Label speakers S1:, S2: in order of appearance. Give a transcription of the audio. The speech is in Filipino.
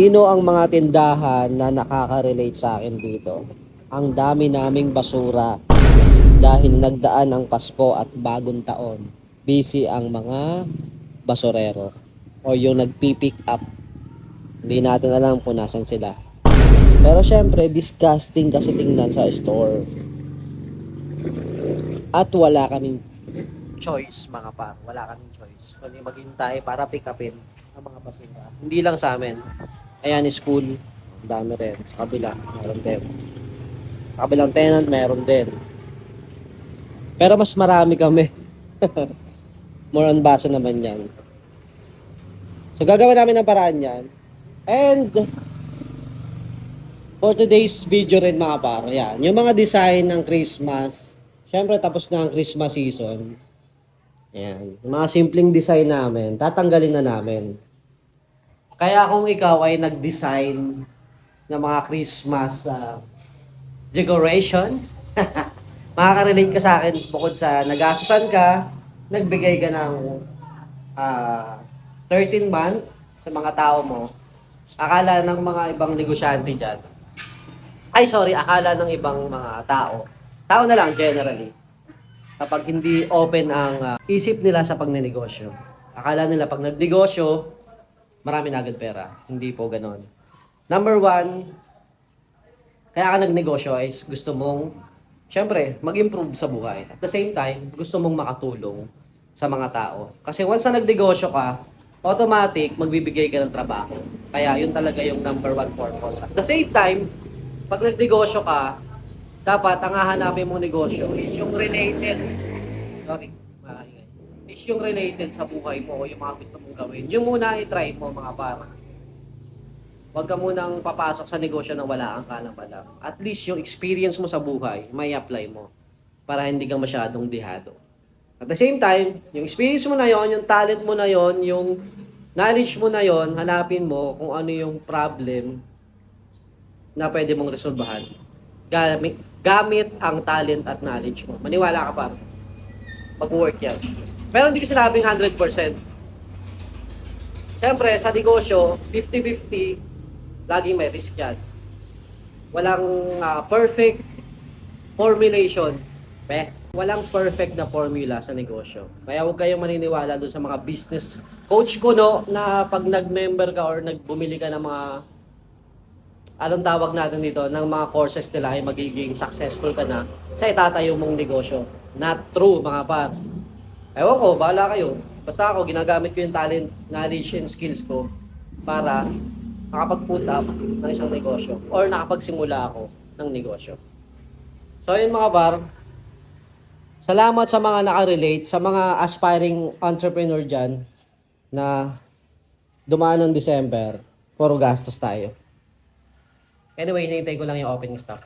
S1: Sino ang mga tindahan na nakaka-relate sa akin dito? Ang dami naming basura dahil nagdaan ang Pasko at bagong taon. Busy ang mga basurero o yung nagpi-pick up. Hindi natin alam kung nasan sila. Pero syempre, disgusting kasi tingnan sa store. At wala kaming choice mga par. Wala kaming choice. Kundi maghintay para pick upin ang mga basura. Hindi lang sa amin. Ayan, school. Ang dami rin. Sa kabila, meron din. Sa kabilang tenant, meron din. Pero mas marami kami. More on baso naman yan. So, gagawin namin ng paraan yan. And, for today's video rin mga par, yan. Yung mga design ng Christmas, syempre tapos na ang Christmas season. Yan. Yung mga simpleng design namin, tatanggalin na namin. Kaya kung ikaw ay nag-design ng mga Christmas uh, decoration, makaka-relate ka sa akin bukod sa nagasusan ka, nagbigay ka ng ah, 13 month sa mga tao mo, akala ng mga ibang negosyante dyan, ay sorry, akala ng ibang mga tao, tao na lang generally, kapag hindi open ang ah, isip nila sa pagnenegosyo. Akala nila pag nagnegosyo, marami na agad pera. Hindi po ganon. Number one, kaya ka nagnegosyo is gusto mong, syempre, mag-improve sa buhay. At the same time, gusto mong makatulong sa mga tao. Kasi once na nagnegosyo ka, automatic, magbibigay ka ng trabaho. Kaya yun talaga yung number one purpose. At the same time, pag nagnegosyo ka, dapat ang hahanapin mong negosyo is yung related. Sorry, maingay. Is yung related sa buhay mo o yung mga gusto mong gawin. Yung muna i-try mo mga para. Huwag ka munang papasok sa negosyo na wala kang kanang alam. At least yung experience mo sa buhay, may apply mo para hindi ka masyadong dihado. At the same time, yung experience mo na yon, yung talent mo na yon, yung knowledge mo na yon, hanapin mo kung ano yung problem na pwede mong resolbahan. Gamit, gamit ang talent at knowledge mo. Maniwala ka pa. Mag-work yan. Pero hindi ko sinabing 100%. Siyempre, sa negosyo, 50-50, laging may risk yan. Walang ah, perfect formulation. Pe, walang perfect na formula sa negosyo. Kaya huwag kayong maniniwala doon sa mga business coach ko no na pag nag-member ka or nagbumili ka ng mga anong tawag natin dito ng mga courses nila ay magiging successful ka na sa itatayo mong negosyo. Not true mga par. Ewan ko, bahala kayo. Basta ako, ginagamit ko yung talent, knowledge, and skills ko para makapag-put up ng isang negosyo or nakapagsimula ako ng negosyo. So yun mga bar, salamat sa mga nakarelate, sa mga aspiring entrepreneur dyan na dumaan ng December, puro gastos tayo. Anyway, hinihintay ko lang yung opening stuff.